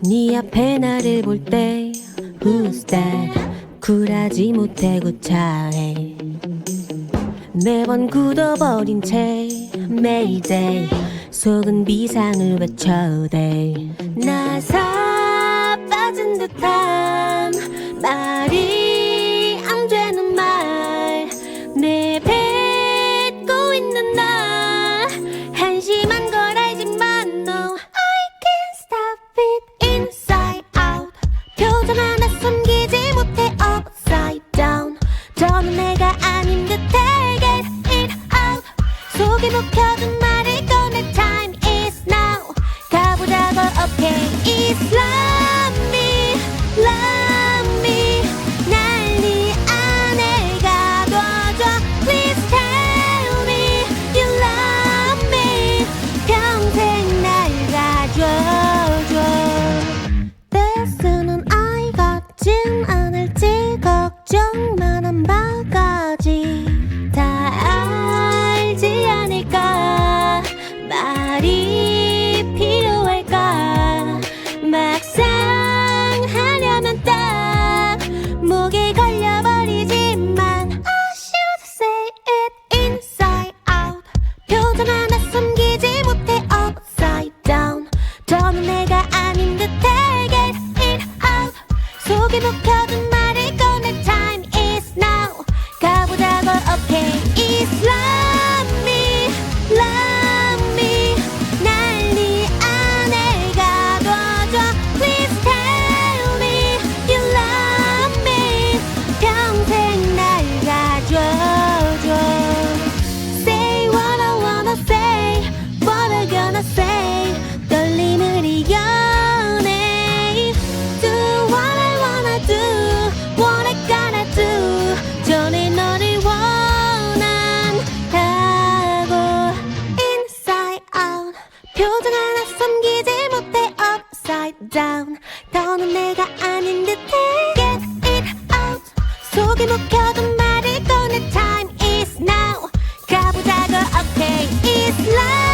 네 앞에 나를 볼 때 Who's that? 굴하지 못해 구차해. 매번 굳어버린 채 Mayday. 속은 비상을 외쳐대 나사 빠진 듯한 말. 너는 내가 아닌 듯 알겠 it out 속에 묶여둔 나 down 더는 내가 아닌 듯해 Get it out 속에 묵혀둔 말을 꺼내 Time is now 가보자고 Okay it's life